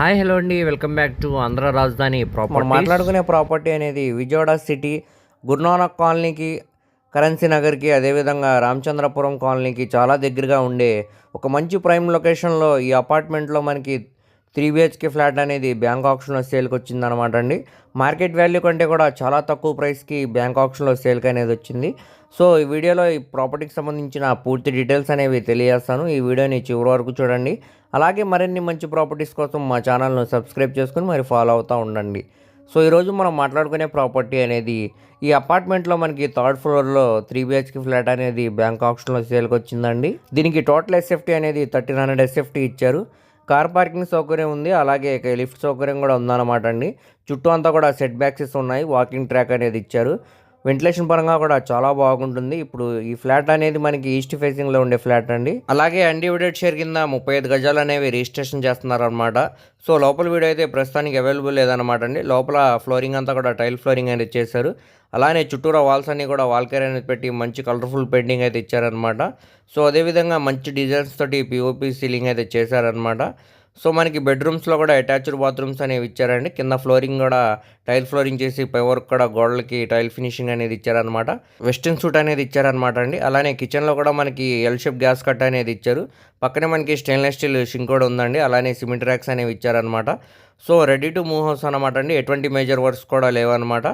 Hi hello అండి. Welcome back to Andhra రాజధాని property మాట్లాడుకునే ప్రాపర్టీ అనేది విజయవాడ సిటీ గురునానక్ కాలనీకి కరెన్సీ నగర్కి అదేవిధంగా రామచంద్రపురం కాలనీకి చాలా దగ్గరగా ఉండే ఒక మంచి ప్రైమ్ లొకేషన్లో ఈ అపార్ట్మెంట్లో మనకి త్రీ బిహెచ్కే ఫ్లాట్ అనేది బ్యాంక్ ఆప్షన్లో సేల్కి వచ్చిందనమాట అండి. మార్కెట్ వాల్యూ కంటే కూడా చాలా తక్కువ ప్రైస్కి బ్యాంక్ ఆప్షన్లో సేల్కి అనేది వచ్చింది. సో ఈ వీడియోలో ఈ ప్రాపర్టీకి సంబంధించిన పూర్తి డీటెయిల్స్ అనేవి తెలియజేస్తాను. ఈ వీడియోని చివరి వరకు చూడండి. అలాగే మరిన్ని మంచి ప్రాపర్టీస్ కోసం మా ఛానల్ను సబ్స్క్రైబ్ చేసుకుని మరి ఫాలో అవుతూ ఉండండి. సో ఈరోజు మనం మాట్లాడుకునే ప్రాపర్టీ అనేది ఈ అపార్ట్మెంట్లో మనకి థర్డ్ ఫ్లోర్లో త్రీ బిహెచ్కే ఫ్లాట్ అనేది బ్యాంక్ ఆప్షన్లో సేల్కి వచ్చిందండి. దీనికి టోటల్ ఎస్ఎఫ్టీ అనేది థర్టీన్ హండ్రెడ్ ఎస్ఎఫ్టీ ఇచ్చారు. కార్ పార్కింగ్ సౌకర్యం ఉంది అలాగే లిఫ్ట్ సౌకర్యం కూడా ఉందన్నమాట అండి. చుట్టూ అంతా కూడా సెట్ బ్యాక్సెస్ ఉన్నాయి వాకింగ్ ట్రాక్ అనేది ఇచ్చారు. వెంటిలేషన్ పరంగా కూడా చాలా బాగుంటుంది. ఇప్పుడు ఈ ఫ్లాట్ అనేది మనకి ఈస్ట్ ఫేసింగ్లో ఉండే ఫ్లాట్ అండి. అలాగే అన్డివిడెడ్ షేర్ కింద ముప్పై ఐదు గజాలు అనేవి రిజిస్ట్రేషన్ చేస్తున్నారు అనమాట సో లోపల వీడియో అయితే ప్రస్తుతానికి అవైలబుల్ లేదనమాట అండి. లోపల ఫ్లోరింగ్ అంతా కూడా టైల్ ఫ్లోరింగ్ అనేది చేశారు. అలానే చుట్టూరా వాల్స్ అన్ని కూడా వాల్కేర్ అనేది పెట్టి మంచి కలర్ఫుల్ పెయింటింగ్ అయితే ఇచ్చారనమాట సో అదేవిధంగా మంచి డిజైన్స్ తోటి పిఓపి సీలింగ్ అయితే చేశారనమాట సో మనకి బెడ్రూమ్స్లో కూడా అటాచ్డ్ బాత్రూమ్స్ అనేవి ఇచ్చారండి. కింద ఫ్లోరింగ్ కూడా టైల్ ఫ్లోరింగ్ చేసి పై వర్క్ కూడా గోడలకి టైల్ ఫినిషింగ్ అనేది ఇచ్చారనమాట వెస్టర్న్ సూట్ అనేది ఇచ్చారనమాట అండి. అలానే కిచెన్లో కూడా మనకి ఎల్ షేప్ గ్యాస్ కట్ అనేది ఇచ్చారు. పక్కనే మనకి స్టెయిన్లెస్ స్టీల్ షింక్ కూడా ఉందండి. అలానే సిమెంట్ ర్యాక్స్ అనేవి ఇచ్చారనమాట so ready to move house అనమాట అండి. ఎటువంటి మేజర్ వర్క్స్ కూడా లేవన్నమాట.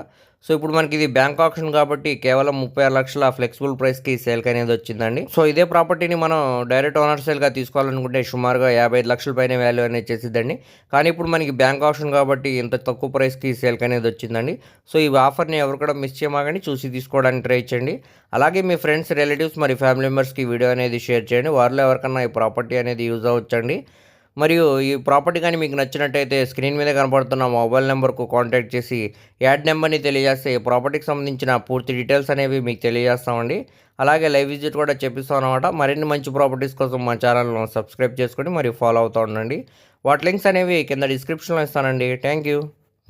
సో ఇప్పుడు మనకి ఇది బ్యాంక్ ఆప్షన్ కాబట్టి కేవలం ముప్పై ఆరు లక్షల ఫ్లెక్సిబుల్ ప్రైస్కి సేల్కి అనేది వచ్చిందండి. సో ఇదే ప్రాపర్టీని మనం డైరెక్ట్ ఓనర్ సేల్గా తీసుకోవాలనుకుంటే సుమారుగా యాభై ఐదు లక్షల పైన వాల్యూ అనేది చేసిద్దండి. కానీ ఇప్పుడు మనకి బ్యాంక్ ఆప్షన్ కాబట్టి ఇంత తక్కువ ప్రైస్కి సేల్కి అనేది వచ్చిందండి. సో ఈ ఆఫర్ని ఎవరు కూడా మిస్ చేయమాగండి చూసి తీసుకోవడానికి ట్రై చేయండి. అలాగే మీ ఫ్రెండ్స్ రిలేటివ్స్ మరి ఫ్యామిలీ మెంబర్స్కి వీడియో అనేది షేర్ చేయండి. వారిలో ఎవరికన్నా ఈ ప్రాపర్టీ అనేది యూజ్ అవ్వచ్చండి. మరియు ఈ ప్రాపర్టీ కానీ మీకు నచ్చినట్టయితే స్క్రీన్ మీద కనపడుతున్న మొబైల్ నెంబర్కు కాంటాక్ట్ చేసి యాడ్ నెంబర్ని తెలియజేస్తే ఈ ప్రాపర్టీకి సంబంధించిన పూర్తి డీటెయిల్స్ అనేవి మీకు తెలియజేస్తామండి. అలాగే లైవ్ విజిట్ కూడా చెప్పిస్తాం అనమాట మరిన్ని మంచి ప్రాపర్టీస్ కోసం మా ఛానల్ను సబ్స్క్రైబ్ చేసుకొని మరియు ఫాలో అవుతూ ఉండండి. వాటి లింక్స్ అనేవి కింద డిస్క్రిప్షన్లో ఇస్తానండి. Thank you